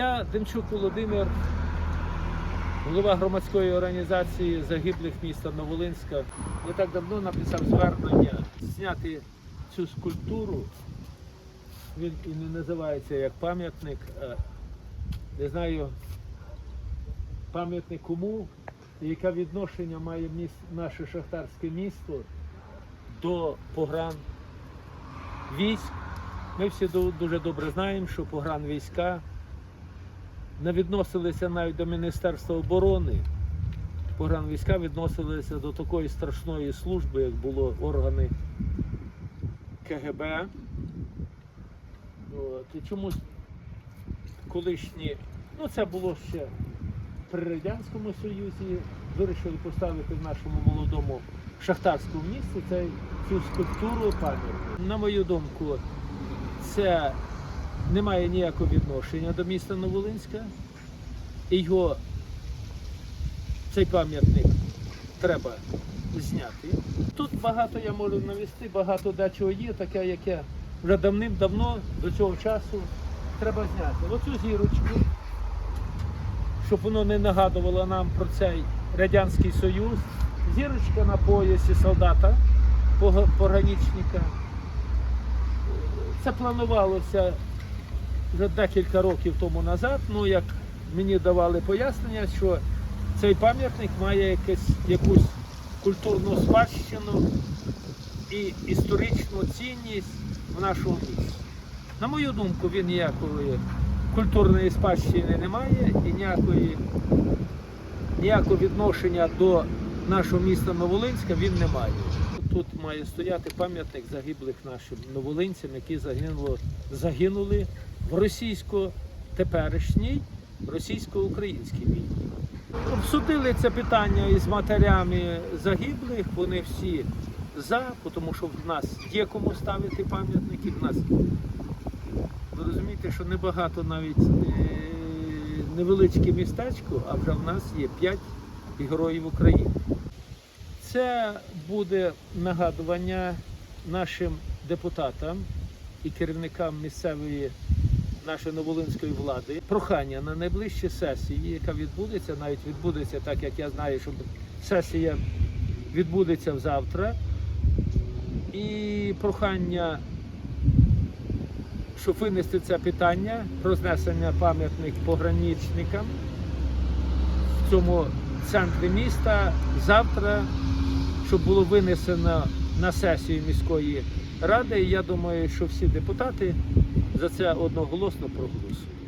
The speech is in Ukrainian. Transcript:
Я Демчук Володимир, голова громадської організації загиблих міста Новолинська. Не так давно написав звернення зняти цю скульптуру. Він і не називається як пам'ятник. Не знаю пам'ятник кому, і яке відношення має міс- наше шахтарське місто до погран військ. Ми всі дуже добре знаємо, що погран війська не відносилися навіть до Міністерства оборони. Погран війська відносилися до такої страшної служби, як було органи КГБ. От, і чомусь колишні, ну це було ще при Радянському Союзі, вирішили поставити в нашому молодому шахтарському місті цей, цю скульптуру пам'ятник. На мою думку, це не має ніякого відношення до міста Новолинська. І його цей пам'ятник треба зняти. Тут багато я можу навести, багато дечого є, таке, яке вже давним-давно до цього часу треба зняти. Оцю зірочку, щоб воно не нагадувало нам про цей Радянський Союз. Зірочка на поясі солдата, пограничника. Це планувалося вже декілька років тому назад. Ну, як мені давали пояснення, що цей пам'ятник має якесь, якусь культурну спадщину і історичну цінність в нашому місті. На мою думку, він ніякої культурної спадщини не має і ніякої, ніякого відношення до нашого міста Новолинська він не має. Тут має стояти пам'ятник загиблих нашим новолинцям, які загинуло, загинули в російсько-теперішній російсько-українській війні. Обсудили це питання із матерями загиблих, вони всі за, тому що в нас є кому ставити пам'ятники. В нас ви розумієте, що небагато навіть е, невеличке містечко, а вже в нас є 5 героїв України. Це буде нагадування нашим депутатам і керівникам місцевої нашої новолинської влади. Прохання на найближчі сесії, яка відбудеться, навіть відбудеться, так як я знаю, що сесія відбудеться завтра. І прохання, щоб винести це питання про знесення пам'ятник пограничникам в цьому центрі міста завтра, щоб було винесено на сесію міської ради. І я думаю, що всі депутати за це одноголосно проголосують.